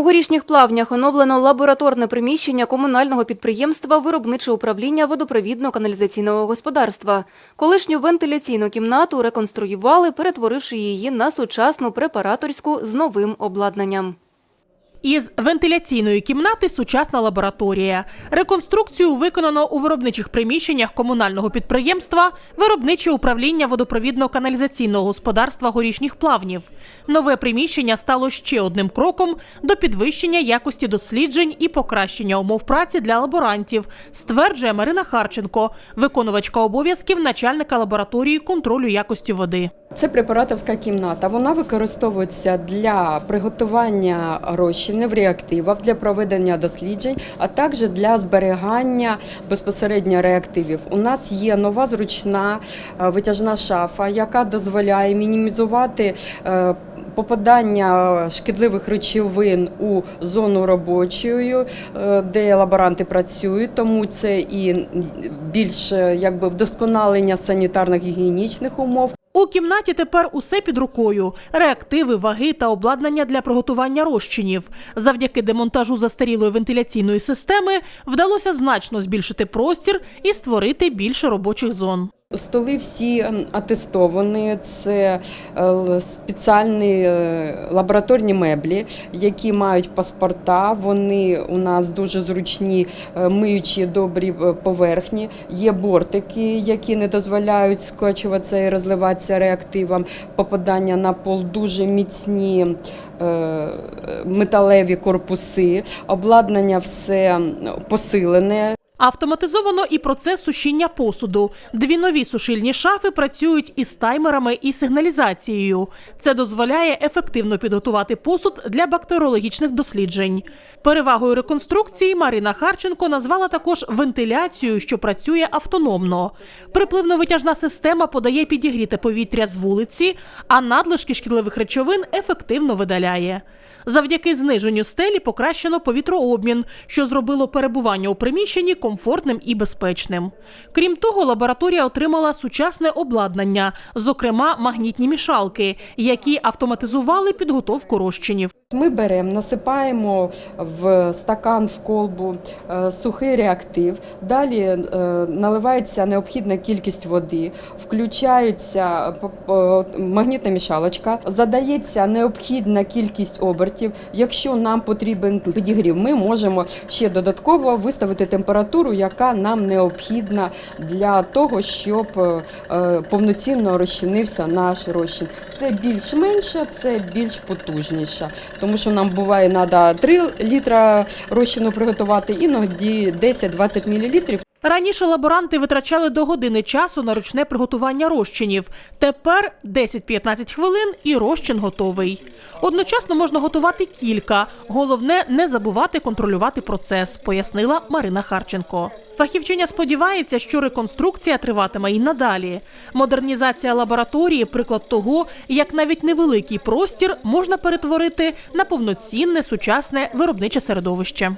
У горішніх плавнях оновлено лабораторне приміщення комунального підприємства Виробниче управління водопровідно-каналізаційного господарства. Колишню вентиляційну кімнату реконструювали, перетворивши її на сучасну препараторську з новим обладнанням. Із вентиляційної кімнати сучасна лабораторія. Реконструкцію виконано у виробничих приміщеннях комунального підприємства Виробниче управління водопровідно-каналізаційного господарства горішніх плавнів. Нове приміщення стало ще одним кроком до підвищення якості досліджень і покращення умов праці для лаборантів, стверджує Марина Харченко, виконувачка обов'язків начальника лабораторії контролю якості води. Це препараторська кімната. Вона використовується для приготування розчинів, реактивів, для проведення досліджень, а також для зберігання безпосередньо реактивів. У нас є нова зручна е, витяжна шафа, яка дозволяє мінімізувати е, попадання шкідливих речовин у зону робочою, е, де лаборанти працюють. Тому це і більш е, якби вдосконалення санітарних гігієнічних умов. У кімнаті тепер усе під рукою: реактиви, ваги та обладнання для приготування розчинів. Завдяки демонтажу застарілої вентиляційної системи вдалося значно збільшити простір і створити більше робочих зон. Столи всі атестовані, це е, спеціальні е, лабораторні меблі, які мають паспорта. Вони у нас дуже зручні, е, миючі добрі поверхні. Є бортики, які не дозволяють скочуватися і розливатися реактивам. Попадання на пол дуже міцні металеві корпуси. Обладнання все посилене. Автоматизовано і процес сушіння посуду. Дві нові сушильні шафи працюють із таймерами і сигналізацією. Це дозволяє ефективно підготувати посуд для бактеріологічних досліджень. Перевагою реконструкції Марина Харченко назвала також вентиляцію, що працює автономно. Припливно-витяжна система подає підігріте повітря з вулиці, а надлишки шкідливих речовин ефективно видаляє. Завдяки зниженню стелі покращено повітрообмін, що зробило перебування у приміщенні комфортним і безпечним. Крім того, лабораторія отримала сучасне обладнання, зокрема магнітні мішалки, які автоматизували підготовку розчинів. Ми беремо, насипаємо в стакан в колбу е, сухий реактив. Далі е, наливається необхідна кількість води, включається п- магнітна мішалочка, задається необхідна кількість обертів. Якщо нам потрібен підігрів, ми можемо ще додатково виставити температуру, яка нам необхідна для того, щоб е, е, повноцінно розчинився наш розчин. Це більш менше, це більш потужніше тому що нам буває треба 3 літра розчину приготувати, іноді 10-20 мл. Раніше лаборанти витрачали до години часу на ручне приготування розчинів. Тепер 10-15 хвилин і розчин готовий. Одночасно можна готувати кілька. Головне не забувати контролювати процес, пояснила Марина Харченко. Фахівчиня сподівається, що реконструкція триватиме і надалі. Модернізація лабораторії приклад того, як навіть невеликий простір можна перетворити на повноцінне сучасне виробниче середовище.